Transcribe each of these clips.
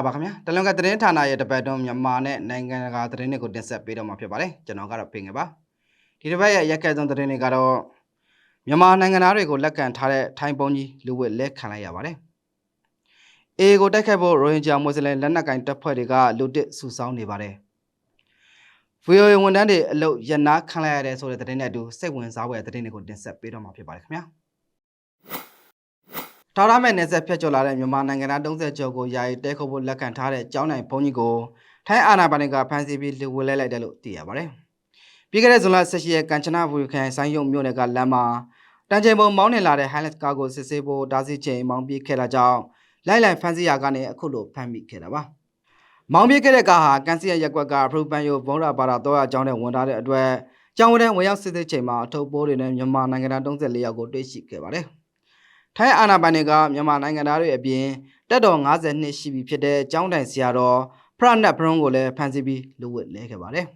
င်္ဂလာပါခင်ဗျာတလွန်ကသတင်းဌာနရဲ့တပတ်တွန်းမြန်မာနဲ့နိုင်ငံတကာသတင်းတွေကိုတင်ဆက်ပေးတော့မှာဖြစ်ပါတယ်ကျွန်တော်ကတော့ဖေငယ်ပါဒီတစ်ပတ်ရဲ့ရက်ခဲ့ဆုံးသတင်းတွေကတော့မြန်မာနိုင်ငံသားတွေကိုလက်ခံထားတဲ့ထိုင်းပုံကြီးလူဝစ်လက်ခံလိုက်ရပါတယ်အေကိုတိုက်ခတ်ဖို့ရိုဟင်ဂျာမွတ်စလင်လက်နက်ကင်တပ်ဖွဲ့တွေကလူတစ်စုဆောင်းနေပါတယ် VOA ဝန်ထမ်းတွေအလုပ်ရနာခံလိုက်ရတဲ့ဆိုတဲ့သတင်းနဲ့အတူစိတ်ဝင်စားဖွယ်သတင်းတွေကိုတင်ဆက်ပေးတော့မှာဖြစ်ပါတယ်ခင်ဗျာ ထောက်ထားမဲ့နေဆက်ဖြတ်ကျော်လာတဲ့မြန်မာနိုင်ငံသား30ကျော်ကိုယာယီတဲခုပ်ဖို့လက်ခံထားတဲ့ကျောင်းနိုင်ဘုန်းကြီးကိုထိုင်းအာဏာပိုင်တွေကဖမ်းဆီးပြီးလူဝဲလဲလိုက်တယ်လို့သိရပါတယ်။ပြီးခဲ့တဲ့ဇွန်လ18ရက်ကန်ချနာဘူခရိုင်ဆိုင်ရုံမြို့နယ်ကလမ်းမှာတန်ချိန်ပုံမောင်းနေလာတဲ့ Highlands ကားကိုစစ်ဆေးဖို့တားဆီးချိန်မောင်းပြေးခဲ့တာကြောင့်လိုက်လိုက်ဖမ်းဆီးရာကနေအခုလိုဖမ်းမိခဲ့တာပါ။မောင်းပြေးခဲ့တဲ့ကားဟာကန်စီရရက်ကွက်ကဖရူပန်ယိုဘုံရာဘာသာတော့အကြောင်းနဲ့ဝန်ထားတဲ့အတွက်ကျောင်းဝန်းဝင်ရောက်စစ်ဆေးချိန်မှာအထုပ်ပိုးတွေနဲ့မြန်မာနိုင်ငံသား34ယောက်ကိုတွေ့ရှိခဲ့ပါတယ်။ ထိုင်းအာဏာပိုင်တွေကမြန်မာနိုင်ငံသားတွေအပြင်တက်တော်50နှစ်ရှိပြီဖြစ်တဲ့ကျောင်းတိုင်ဆရာတော်ဖရနတ်ဘရုံးကိုလည်းဖမ်းဆီးပြီးလူဝစ်လဲခဲ့ပါတယ်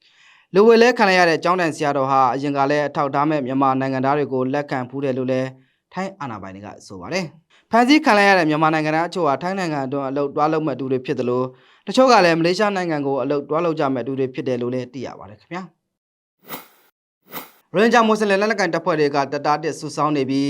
။လူဝစ်လဲခံရတဲ့ကျောင်းတိုင်ဆရာတော်ဟာအရင်ကလည်းအထောက်ထားမဲ့မြန်မာနိုင်ငံသားတွေကိုလက်ခံဖူးတယ်လို့လည်းထိုင်းအာဏာပိုင်တွေကဆိုပါတယ်။ဖမ်းဆီးခံရတဲ့မြန်မာနိုင်ငံသားအချို့ဟာထိုင်းနိုင်ငံအတွင်းအလုပ်တွားလုပ်မဲ့သူတွေဖြစ်တယ်လို့တချို့ကလည်းမလေးရှားနိုင်ငံကိုအလုပ်တွားလုပ်ကြမဲ့သူတွေဖြစ်တယ်လို့လည်းသိရပါတယ်ခင်ဗျာ။ရန်ဂျာမွတ်စလင်လက်နက်ကိုင်တပ်ဖွဲ့တွေကတတားတစ်ဆူဆောင်းနေပြီး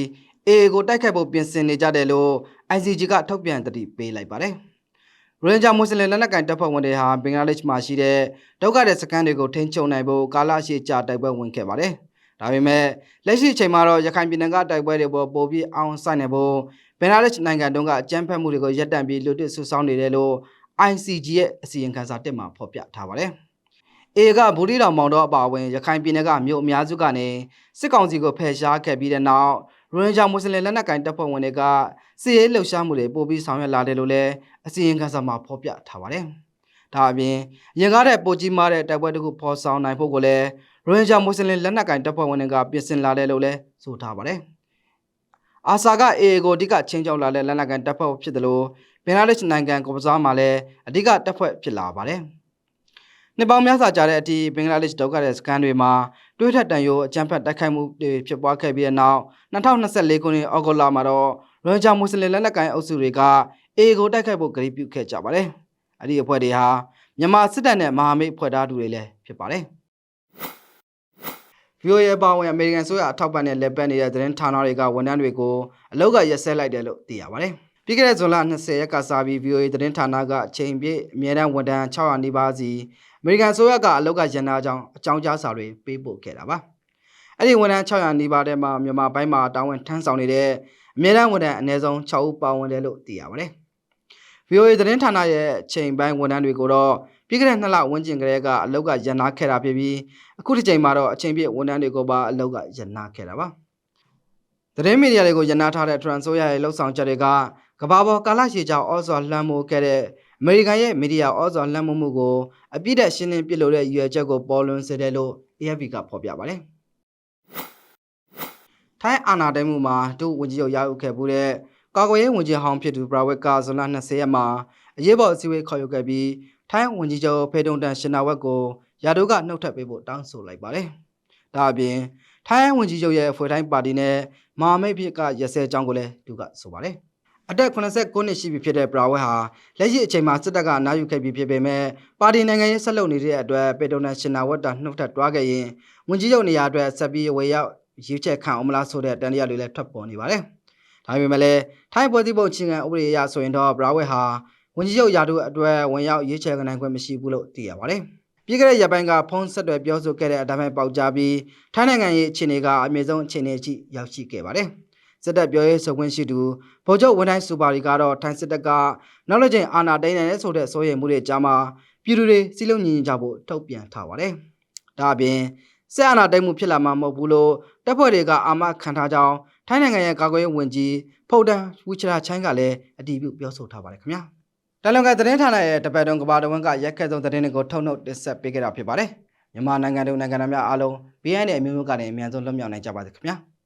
AA ကိုတိုက်ခတ်ဖို့ပြင်ဆင်နေကြတယ်လို့ ICG ကထုတ်ပြန်တတိပေးလိုက်ပါတယ်။ရိုဟင်ဂျာမွတ်စလင်လက်နက်ကိုင်တပ်ဖွဲ့ဝင်တွေဟာဘင်္ဂလားဒေ့ရှ်မှာရှိတဲ့ဒုက္ခတဲ့စခန်းတွေကိုထိန်းချုပ်နိုင်ဖို့ကာလရှည်ကြာတိုက်ပွဲဝင်ခဲ့ပါတယ်။ဒါပေမဲ့လက်ရှိအချိန်မှာတော့ရခိုင်ပြည်နယ်ကတိုက်ပွဲတွေပေါ်ပိုပြီးအောင်ဆိုင်နေဖို့ဘင်္ဂလားဒေ့ရှ်နိုင်ငံတုန်းကအကြမ်းဖက်မှုတွေကိုရပ်တန့်ပြီးလူတစ်ဆူဆောင်းနေတယ်လို့ ICG ရဲ့အစီရင်ခံစာတစ်မှာဖော်ပြထားပါတယ်။ A ကဘူရီတော်မောင်တော်အပါအဝင်ရခိုင်ပြည်နယ်ကမြို့အများစုကနေစစ်ကောင်စီကိုဖယ်ရှားခဲ့ပြီးတဲ့နောက် ရိုဟင်ဂျာမွတ်စလင်လက်နက်ကိုင်တပ်ဖွဲ့ဝင်တွေကစစ်ရေးလှုပ်ရှားမှုတွေပိုပြီးဆောင်ရွက်လာတယ်လို့လည်းအစီရင်ခံစာမှာဖော်ပြထားပါတယ်။ဒါအပြင်ရင်ကားတဲ့ပိုကြီးမားတဲ့တိုက်ပွဲတစ်ခုဖော်ဆောင်နိုင်ဖို့ကိုလည်းရိုဟင်ဂျာမွတ်စလင်လက်နက်ကိုင်တပ်ဖွဲ့ဝင်တွေကပြင်ဆင်လာတယ်လို့လည်းဆိုထားပါတယ်။အာဆာက AA ကိုအဓိကချင်းချောက်လာတဲ့လက်နက်ကိုင်တပ်ဖွဲ့ဖြစ်တယ်လို့ဘင်္ဂလားဒေ့ရှ်နိုင်ငံကော်ပစားမှာလည်းအဓိကတပ်ဖွဲ့ဖြစ်လာပါတယ်။နှစ်ပေါင်းများစွာကြာတဲ့အထိဘင်္ဂလားဒေ့ရှ်ဒုက္ခတဲ့စခန်းတွေမှာ တွေးထက်တန်ရိုးအကြမ်းဖက်တိုက်ခိုက်မှုတွေဖြစ်ပွားခဲ့ပြီးတဲ့နောက်2024ခုနှစ်ဩဂုတ်လမှာတော့ရိုဟင်ဂျာမွတ်စလင်လက်နက်ကိုင်အုပ်စုတွေကအေကိုတိုက်ခိုက်ဖို့ကြိပြုခဲ့ကြပါတယ်။အဲ့ဒီအဖွဲ့တွေဟာမြန်မာစစ်တပ်နဲ့မဟာမိတ်ဖွဲ့သားသူတွေလည်းဖြစ်ပါတယ်။ VOA အပါအဝင်အမေရိကန်ဆိုရအထောက်ပံ့နဲ့လက်ပတ်နေတဲ့သတင်းဌာနတွေကဝန်ထမ်းတွေကိုအလောက်ကရက်စဲလိုက်တယ်လို့သိရပါတယ်။ပြီးခဲ့တဲ့ဇွန်လ20ရက်ကစားပြီး VOA သတင်းဌာနကအချိန်ပြည့်အမြဲတမ်းဝန်ထမ်း600နီးပါးစီ အမေရိကန်ဆိုရကအလောက်ကရန်နာကြောင်းအကြောင်းကြားစာတွေပေးပို့ခဲ့တာပါ။အဲ့ဒီဝန်ထမ်း600နီးပါးထဲမှာမြန်မာဘက်မှာတာဝန်ထမ်းဆောင်နေတဲ့အမြဲတမ်းဝန်ထမ်းအနည်းဆုံး6ဦးပါဝင်တယ်လို့သိရပါတယ်။ VOA သတင်းဌာနရဲ့ချိန်ပိုင်းဝန်ထမ်းတွေကိုတော့ပြီးခဲ့တဲ့နှစ်လဝန်းကျင်ကလေးကအလောက်ကရန်နာခဲ့တာဖြစ်ပြီးအခုဒီချိန်မှာတော့အချိန်ပြည့်ဝန်ထမ်းတွေကိုပါအလောက်ကရန်နာခဲ့တာပါ။သတင်းမီဒီယာတွေကိုရန်နာထားတဲ့ Transoya ရဲ့လှုပ်ဆောင်ချက်တွေကကဘာပေါ်ကာလရှည်ကြောင်ဩဇော်လွှမ်းမိုးခဲ့တဲ့ အမေရိကန်ရဲ့မီဒီယာဩဇော်လွှမ်းမိုးမှုကိုအပြည့်တဲ့ရှင်းလင်းပြလို့တဲ့ရည်ရွယ်ချက်ကိုပေါ်လွင်စေတယ်လို့ AFP ကဖော်ပြပါတယ်။ထိုင်းအာဏာသိမ်းမှုမှာဒုဝန်ကြီးချုပ်ရောက်ခဲ့မှုတဲ့ကာကွယ်ရေးဝန်ကြီးဟောင်းဖြစ်သူဘရာဝက်ကဇွန်လ20ရက်မှာအရေးပေါ်အစည်းအဝေးခေါ်ယူခဲ့ပြီးထိုင်းဝန်ကြီးချုပ်ဖေတုံတန်ရှင်နာဝက်ကိုယာဒိုကနှုတ်ထပ်ပေးဖို့တောင်းဆိုလိုက်ပါတယ်။ဒါအပြင်ထိုင်းဝန်ကြီးချုပ်ရဲ့ဖွဲ့တိုင်းပါတီနဲ့မဟာမိတ်ဖြစ်ကရစဲအကြောင်းကိုလည်းသူကဆိုပါတယ်။ အသက်89နှစ်ရှိပြီဖြစ်တဲ့ဘရာဝက်ဟာလက်ရှိအချိန်မှာစစ်တပ်ကအနားယူခဲ့ပြီးဖြစ်ပေမဲ့ပါတီနိုင်ငံရေးဆက်လုပ်နေတဲ့အတွက်ပေတိုနန်ရှင်နာဝတ်တာနှုတ်ထပ်တွားခဲ့ရင်ဝန်ကြီးချုပ်နေရာအတွက်ဆက်ပြီးဝေရောက်ရွေးချယ်ခံအောင်မလားဆိုတဲ့တန်တရားတွေလည်းထွက်ပေါ်နေပါတယ်။ဒါပေမဲ့လည်းထိုင်းဖွဲ့စည်းပုံချင်းကဥပဒေအရဆိုရင်တော့ဘရာဝက်ဟာဝန်ကြီးချုပ်ရာထူးအတွက်ဝင်ရောက်ရွေးချယ်နိုင်ခွင့်မရှိဘူးလို့သိရပါတယ်။ပြီးခဲ့တဲ့ရက်ပိုင်းကဖုန်းဆက်တွေပြောဆိုခဲ့တဲ့အတိုင်းပဲပေါက်ကြားပြီးထိုင်းနိုင်ငံရဲ့အခြေအနေကအမြင့်ဆုံးအခြေအနေအထိရောက်ရှိခဲ့ပါတယ်။ စစ်တပ်ပြောရေးဆိုခွင့်ရှိသူဗိုလ်ချုပ်ဝန်တိုင်းစူပါရီကတော့ထိုင်းစစ်တပ်ကနောက်လက်ကျင်အာဏာသိမ်းနိုင်တဲ့ဆိုတဲ့စိုးရိမ်မှုတွေကြားမှာပြည်သူတွေစီလုံးညီညီကြဖို့ထုတ်ပြန်ထားပါတယ်။ဒါအပြင်စစ်အာဏာသိမ်းမှုဖြစ်လာမှာမဟုတ်ဘူးလို့တပ်ဖွဲ့တွေကအာမခံထားကြောင်းထိုင်းနိုင်ငံရဲ့ကာကွယ်ရေးဝန်ကြီးဖုတ်တန်ဝီချရာချိုင်းကလည်းအတည်ပြုပြောဆိုထားပါတယ်ခင်ဗျာ။တလွန်ကသတင်းဌာနရဲ့တပတ်တုံးကဘာတဝန်းကရက်ခက်ဆုံးသတင်းတွေကိုထုတ်နှုတ်တင်ဆက်ပေးခဲ့တာဖြစ်ပါတယ်။မြန်မာနိုင်ငံသူနိုင်ငံသားများအားလုံး BN နဲ့အမျိုးမျိုးကနေအမြန်ဆုံးလွတ်မြောက်နိုင်ကြပါစေခင်ဗျာ။